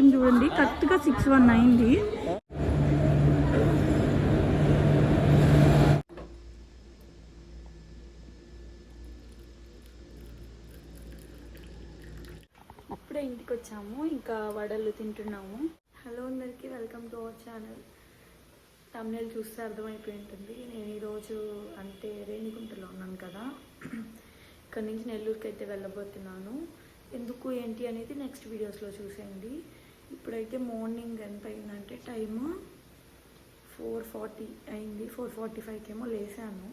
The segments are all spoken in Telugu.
టైం చూడండి. కరెక్ట్గా సిక్స్ వన్ అయింది. అప్పుడే ఇంటికి వచ్చాము ఇంకా వడలు తింటున్నాము. హలో అందరికీ వెల్కమ్ టు అవర్ ఛానల్. తమిళ చూస్తే అర్థమైపోయి ఉంటుంది నేను ఈరోజు అంటే రేణిగుంటలో ఉన్నాను కదా. ఇక్కడి నుంచి నెల్లూరుకి అయితే వెళ్ళబోతున్నాను. ఎందుకు ఏంటి అనేది నెక్స్ట్ వీడియోస్లో చూసేయండి. ఇప్పుడైతే మార్నింగ్ ఎంత అయిందంటే టైము ఫోర్ ఫార్టీ అయింది. ఫోర్ ఫార్టీ ఫైవ్కి ఏమో లేసాను.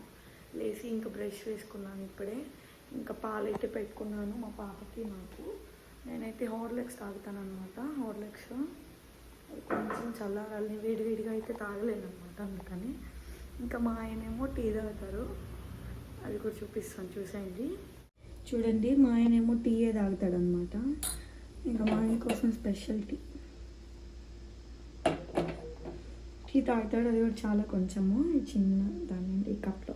లేచి ఇంకా బ్రష్ వేసుకున్నాను ఇప్పుడే. ఇంకా పాలైతే పెట్టుకున్నాను మా పాపకి నాకు నేనైతే హార్లిక్స్ తాగుతాను అనమాట హార్లిక్స్ కొంచెం చల్లారాలని వేడివేడిగా అయితే తాగలేను అనమాట అందుకని. ఇంకా మా ఆయనేమో టీ తాగుతారు. అది కూడా చూపిస్తాను. చూసేయండి. చూడండి మా ఆయనేమో టీయే తాగుతాడు అనమాట ఇంకా మా ఆయన కోసం స్పెషల్ టీ టీ తాగుతాడు అది కూడా చాలా కొంచెము. చిన్న దాని ఈ కప్లో.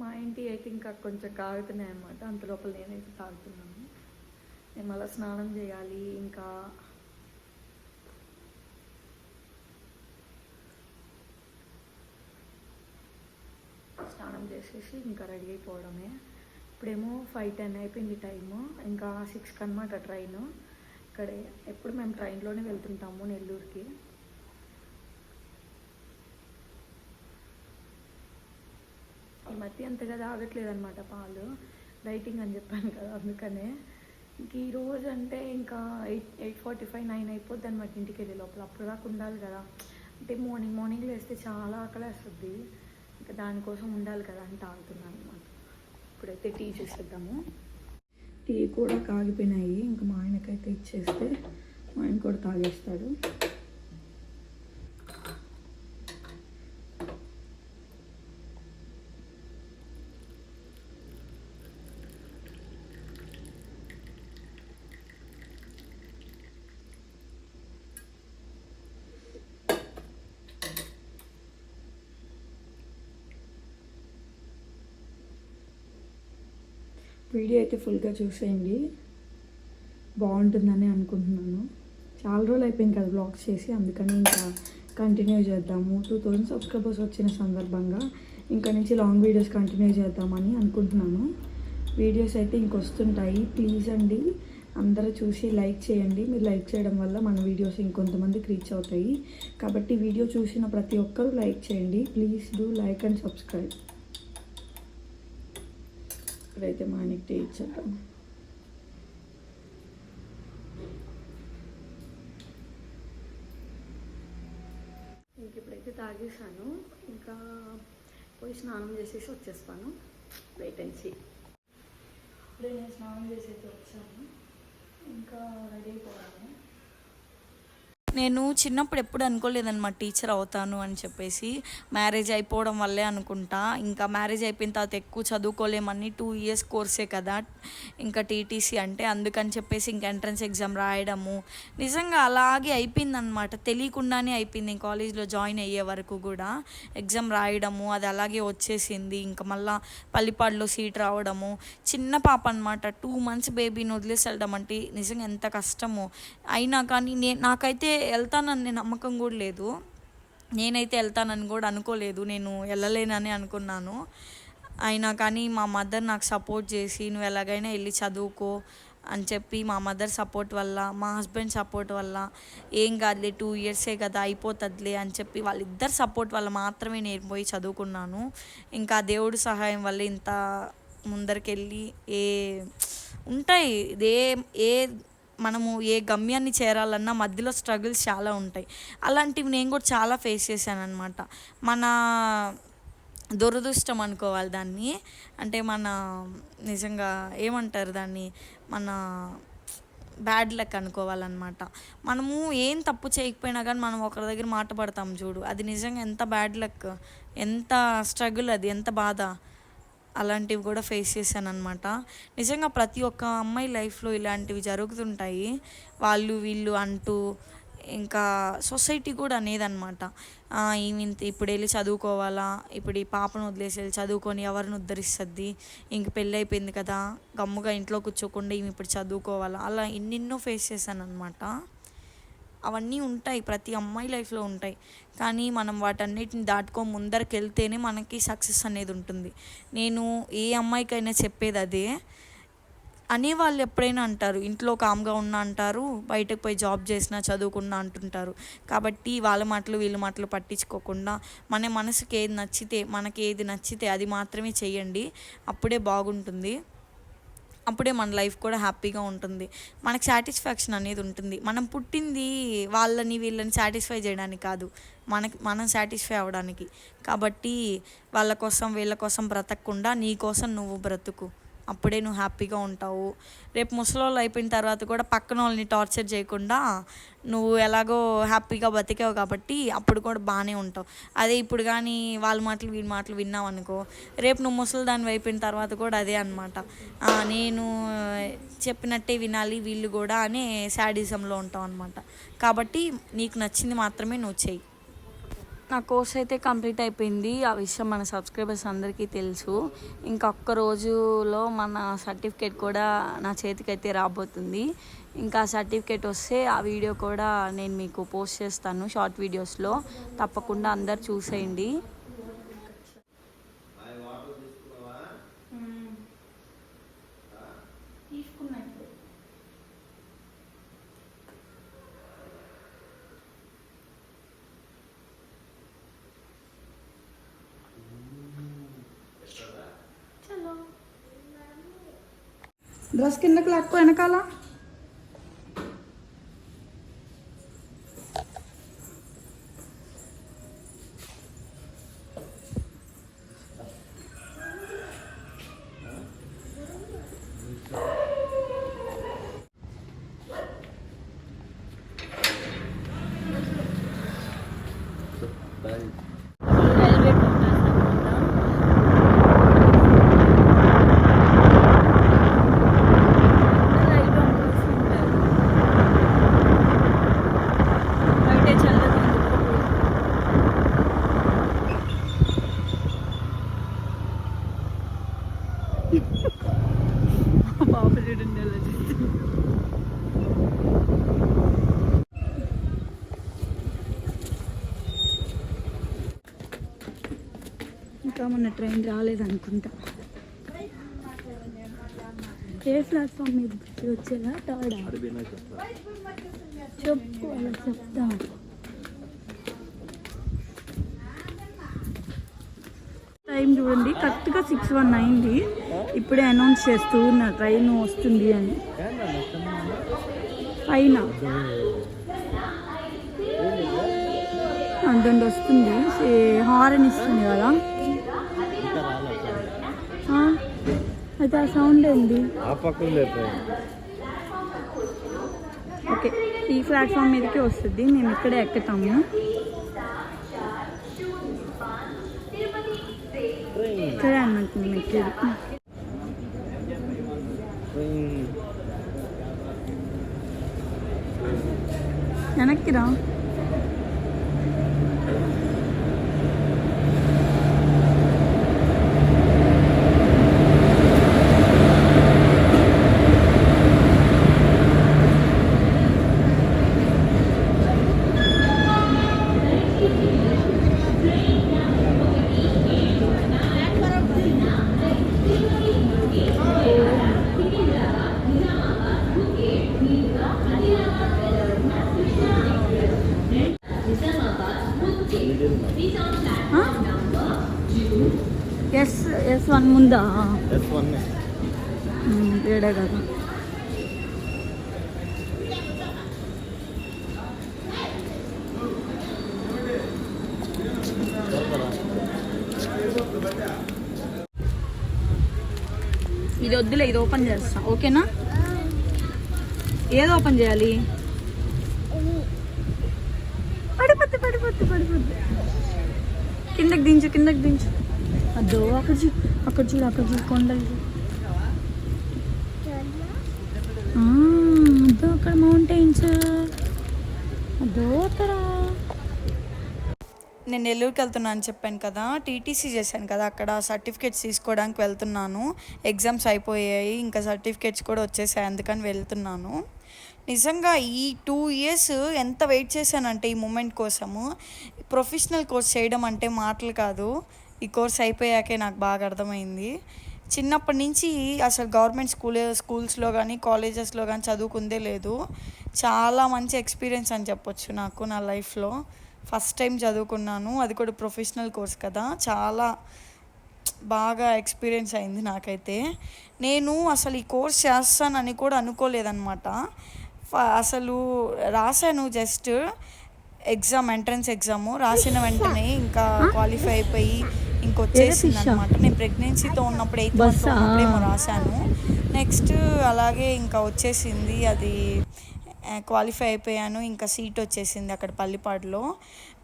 మా ఇంటి అయితే ఇంకా కొంచెం కాగుతున్నాయి అనమాట అంత లోపల నేనైతే తాగుతున్నాను. నేను మళ్ళీ స్నానం చేయాలి ఇంకా స్నానం చేసేసి ఇంకా రెడీ అయిపోవడమే. ఇప్పుడేమో ఫైవ్ టెన్ అయిపోయింది టైము. ఇంకా సిక్స్కి అనమాట ట్రైన్. ఇక్కడే. ఎప్పుడు మేము ట్రైన్లోనే వెళ్తుంటాము నెల్లూరుకి. ఈ మధ్య అంతగా తాగట్లేదు అనమాట పాలు. డైటింగ్ అని చెప్పాను కదా అందుకనే. ఇంక ఈ రోజు అంటే ఇంకా eight eight forty five nine అయిపోద్ది అనమాట ఇంటికి వెళ్ళే లోపల. అప్పుడు దాకా ఉండాలి కదా. అంటే మార్నింగ్ మార్నింగ్ లేస్తే చాలా ఆకలి వేస్తుంది. ఇంకా దానికోసం ఉండాలి కదా అని తాగుతున్నాను అనమాట ఇప్పుడైతే టీ చేసేద్దాము. టీ కూడా కాగిపోయినాయి. ఇంకా మా ఆయనకైతే ఇచ్చేస్తే మా ఆయన కూడా తాగేస్తాడు. వీడియో అయితే ఫుల్గా చూసేయండి. బాగుంటుందని అనుకుంటున్నాను. చాలా రోజులు అయిపోయింది కదా బ్లాగ్స్ చేసి అందుకని ఇంకా కంటిన్యూ చేద్దాము. టూ థౌజండ్ సబ్స్క్రైబర్స్ వచ్చిన సందర్భంగా ఇంకా నుంచి లాంగ్ వీడియోస్ కంటిన్యూ చేద్దామని అనుకుంటున్నాను. వీడియోస్ అయితే ఇంకొస్తుంటాయి ప్లీజ్ అండి అందరూ చూసి లైక్ చేయండి. మీరు లైక్ చేయడం వల్ల మన వీడియోస్ ఇంకొంతమందికి రీచ్ అవుతాయి. కాబట్టి వీడియో చూసిన ప్రతి ఒక్కరూ లైక్ చేయండి. Please do like and subscribe ఇప్పుడైతే మా ఆయనకి టీ ఇచ్చేద్దాం ఇంక ఇప్పుడైతే తాగేసాను ఇంకా పోయి స్నానం చేసేసి వచ్చేస్తాను. వెయిట్ అండ్ సీ ఇప్పుడే నేను స్నానం చేసేసి వచ్చాను ఇంకా రెడీ అయిపోయాను నేను చిన్నప్పుడు ఎప్పుడు అనుకోలేదన్నమాట టీచర్ అవుతాను అని చెప్పేసి. మ్యారేజ్ అయిపోవడం వల్లే అనుకుంటా. ఇంకా మ్యారేజ్ అయిపోయిన తర్వాత ఎక్కువ చదువుకోలేమని టూ ఇయర్స్ కోర్సే కదా ఇంకా టీటీసీ అంటే. అందుకని చెప్పేసి ఇంకా ఎంట్రన్స్ ఎగ్జామ్ రాయడము. నిజంగా అలాగే అయిపోయిందనమాట తెలియకుండానే అయిపోయింది. కాలేజ్లో జాయిన్ అయ్యే వరకు కూడా ఎగ్జామ్ రాయడము అది అలాగే వచ్చేసింది. ఇంకా మళ్ళా పల్లిపాడులో సీట్ రావడము. చిన్న పాప అనమాట టూ మంత్స్ బేబీని వదిలేసి వెళ్ళడం అంటే నిజంగా ఎంత కష్టమో. అయినా కానీ నే నాకైతే వెళ్తానని నమ్మకం కూడా లేదు. నేనైతే వెళ్తానని కూడా అనుకోలేదు. నేను వెళ్ళలేనని అనుకున్నాను. అయినా కానీ మా మదర్ నాకు సపోర్ట్ చేసి నువ్వు ఎలాగైనా వెళ్ళి చదువుకో అని చెప్పి మా మదర్ సపోర్ట్ వల్ల మా హస్బెండ్ సపోర్ట్ వల్ల ఏం కాదులే టూ ఇయర్సే కదా అయిపోతుందిలే అని చెప్పి వాళ్ళిద్దరు సపోర్ట్ వల్ల మాత్రమే నేను పోయి చదువుకున్నాను. ఇంకా దేవుడి సహాయం వల్ల ఇంత ముందరికెళ్ళి ఏ ఉంటాయి. ఏ ఏ మనము ఏ గమ్యాన్ని చేరాలన్నా మధ్యలో స్ట్రగుల్స్ చాలా ఉంటాయి. అలాంటివి నేను కూడా చాలా ఫేస్ చేశాను అనమాట మన దురదృష్టం అనుకోవాలి దాన్ని. అంటే మన నిజంగా ఏమంటారు దాన్ని? మన బ్యాడ్ లక్ అనుకోవాలన్నమాట. మనము ఏం తప్పు చేయకపోయినా కానీ మనం ఒకరి దగ్గర మాట పడతాం చూడు. అది నిజంగా ఎంత బ్యాడ్ లక్? ఎంత స్ట్రగుల్ అది? ఎంత బాధ? అలాంటివి కూడా ఫేస్ చేశాను అనమాట నిజంగా ప్రతి ఒక్క అమ్మాయి లైఫ్లో ఇలాంటివి జరుగుతుంటాయి. వాళ్ళు వీళ్ళు అంటూ ఇంకా సొసైటీ కూడా అనేదన్నమాట. ఈమె ఇంత ఇప్పుడు వెళ్ళి చదువుకోవాలా ఇప్పుడు ఈ పాపను వదిలేసి వెళ్ళి చదువుకొని ఎవరిని ఉద్ధరిస్తుంది? ఇంక పెళ్ళి అయిపోయింది కదా గమ్ముగా ఇంట్లో కూర్చోకుండా ఈమె ఇప్పుడు చదువుకోవాలా? అలా ఎన్నెన్నో ఫేస్ చేశాను అనమాట అవన్నీ ఉంటాయి ప్రతి అమ్మాయి లైఫ్లో ఉంటాయి. కానీ మనం వాటన్నిటిని దాటుకో ముందరికి వెళ్తేనే మనకి సక్సెస్ అనేది ఉంటుంది. నేను ఏ అమ్మాయికైనా చెప్పేది అదే. అనేవాళ్ళు ఎప్పుడైనా అంటారు ఇంట్లో కామ్గా ఉన్నా అంటారు బయటకు పోయి జాబ్ చేసినా చదువుకున్నా అంటుంటారు. కాబట్టి వాళ్ళ మాటలు వీళ్ళ మాటలు పట్టించుకోకుండా మన మనసుకి ఏది నచ్చితే మనకి ఏది నచ్చితే అది మాత్రమే చేయండి. అప్పుడే బాగుంటుంది. అప్పుడే మన లైఫ్ కూడా హ్యాపీగా ఉంటుంది. మనకు సాటిస్ఫాక్షన్ అనేది ఉంటుంది. మనం పుట్టింది వాళ్ళని వీళ్ళని సాటిస్ఫై చేయడానికి కాదు. మనకి మనం సాటిస్ఫై అవ్వడానికి. కాబట్టి వాళ్ళ కోసం వీళ్ళ కోసం బ్రతకకుండా నీ కోసం నువ్వు బ్రతుకు. అప్పుడే నువ్వు హ్యాపీగా ఉంటావు. రేపు ముసలోళ్ళు అయిపోయిన తర్వాత కూడా పక్కన వాళ్ళని టార్చర్ చేయకుండా నువ్వు ఎలాగో హ్యాపీగా బతికావు కాబట్టి అప్పుడు కూడా బాగానే ఉంటావు. అదే ఇప్పుడు కానీ వాళ్ళ మాటలు వీళ్ళ మాటలు విన్నావు అనుకో రేపు నువ్వు ముసలి దాన్ని అయిపోయిన తర్వాత కూడా అదే అనమాట నేను చెప్పినట్టే వినాలి వీళ్ళు కూడా అనే శాడిజంలో ఉంటావు అనమాట కాబట్టి నీకు నచ్చింది మాత్రమే నువ్వు చెయ్యి. నా కోర్స్ అయితే కంప్లీట్ అయిపోయింది. ఆ విషయం మన సబ్స్క్రైబర్స్ అందరికీ తెలుసు. ఇంకొక రోజులో మన సర్టిఫికేట్ కూడా నా చేతికి అయితే రాబోతుంది. ఇంకా సర్టిఫికేట్ వస్తే ఆ వీడియో కూడా నేను మీకు పోస్ట్ చేస్తాను షార్ట్ వీడియోస్లో. తప్పకుండా అందరు చూసేయండి. డ్రెస్ కిందకి లాక్కో వెనకాల. ఇంకా మన ట్రైన్ రాలేదనుకుంటా. ఏ ప్లాట్ఫామ్ మీద? వచ్చేలా థర్డ్? చెప్పు అలా చెప్తా. టైం చూడండి కరెక్ట్గా సిక్స్ వన్ అయింది. ఇప్పుడే అనౌన్స్ చేస్తూ ఉన్న ట్రైన్ వస్తుంది అని. పైన. అంతండి వస్తుంది. హారన్ ఇస్తుంది కదా ఆ, అయితే ఆ సౌండ్ ఏంది ఆ పక్కన లేదు ఓకే ఈ ప్లాట్ఫామ్ మీదకి వస్తుంది. మేము ఇక్కడే ఎక్కుతాము. ఇక్కడే అన్నట్టు మేము ఎక్కేది. వెనక్కి రా. ఎస్ ఎస్ వన్ ముందా? ఎస్ వన్ కదా. ఇది వద్దులే ఇది ఓపెన్ చేస్తా. ఓకేనా? ఏది ఓపెన్ చేయాలి? పడిపోద్ది పడిపోద్ది పడిపోద్ది. కిందకి దించు కిందకి దించు. అదో అక్కడ చూ అక్కడ చూడు అక్కడ చూడు కొండలు చూడు. అక్కడ మౌంటైన్స్ దోతరా నేను నెల్లూరుకి వెళ్తున్నాను చెప్పాను కదా టీటీసీ చేశాను కదా అక్కడ సర్టిఫికేట్స్ తీసుకోవడానికి వెళ్తున్నాను. ఎగ్జామ్స్ అయిపోయాయి ఇంకా సర్టిఫికేట్స్ కూడా వచ్చేసాయి అందుకని వెళ్తున్నాను. నిజంగా ఈ టూ ఇయర్స్ ఎంత వెయిట్ చేశానంటే ఈ మూమెంట్ కోసము. ప్రొఫెషనల్ కోర్స్ చేయడం అంటే మాటలు కాదు. ఈ కోర్స్ అయిపోయాకే నాకు బాగా అర్థమైంది. చిన్నప్పటి నుంచి అసలు గవర్నమెంట్ స్కూల్ స్కూల్స్లో కానీ కాలేజెస్లో కానీ చదువుకుందే లేదు. చాలా మంచి ఎక్స్పీరియన్స్ అని చెప్పొచ్చు నాకు నా లైఫ్లో. ఫస్ట్ టైం చదువుకున్నాను. అది కూడా ప్రొఫెషనల్ కోర్స్ కదా. చాలా బాగా ఎక్స్పీరియన్స్ అయింది నాకైతే. నేను అసలు ఈ కోర్స్ చేస్తానని కూడా అనుకోలేదన్నమాట. ఫ- అసలు రాశాను జస్ట్ ఎగ్జామ్ ఎంట్రన్స్ ఎగ్జామ్. రాసిన వెంటనే ఇంకా క్వాలిఫై అయిపోయి ఇంకొచ్చేసింది అనమాట నేను ప్రెగ్నెన్సీతో ఉన్నప్పుడు ఎయిత్ మంత్? ఉన్నప్పుడేమో రాశాను నెక్స్ట్ అలాగే ఇంకా వచ్చేసింది అది క్వాలిఫై అయిపోయాను. ఇంకా సీట్ వచ్చేసింది అక్కడ పల్లిపాడులో.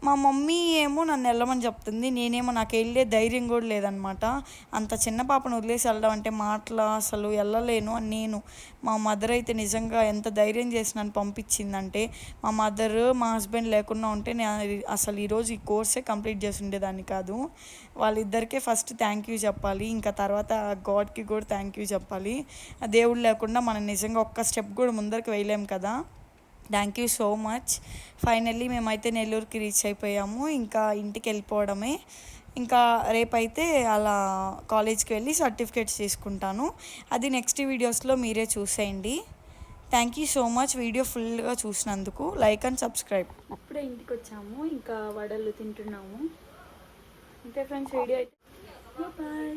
మా మమ్మీ ఏమో నన్ను వెళ్ళమని చెప్తుంది. నేనేమో నాకు వెళ్ళే ధైర్యం కూడా లేదనమాట. అంత చిన్న పాపను వదిలేసి వెళ్ళడం అంటే మాటల అసలు వెళ్ళలేను అని నేను మా మదర్ అయితే నిజంగా ఎంత ధైర్యం చేసి నన్ను పంపించిందంటే మా మదర్ మా హస్బెండ్ లేకుండా ఉంటే నేను అసలు ఈరోజు ఈ కోర్సే కంప్లీట్ చేసి ఉండేదాన్ని కాదు. వాళ్ళిద్దరికే ఫస్ట్ థ్యాంక్ యూ చెప్పాలి. ఇంకా తర్వాత గాడ్కి కూడా థ్యాంక్ యూ చెప్పాలి. ఆ దేవుడు లేకుండా మనం నిజంగా ఒక్క స్టెప్ కూడా ముందరికి వేయలేం కదా. Thank you so much finally మేమైతే నెల్లూరుకి రీచ్ అయిపోయాము. ఇంకా ఇంటికి వెళ్ళిపోవడమే. ఇంకా రేపైతే అలా కాలేజ్కి వెళ్ళి సర్టిఫికేట్స్ తీసుకుంటాను. అది నెక్స్ట్ వీడియోస్లో మీరే చూసేయండి. Thank you so much video ఫుల్గా చూసినందుకు. లైక్ అండ్ సబ్స్క్రైబ్ అప్పుడే ఇంటికి వచ్చాము ఇంకా వడలు తింటున్నాము. అంతే ఫ్రెండ్స్ వీడియో అయితే బాయ్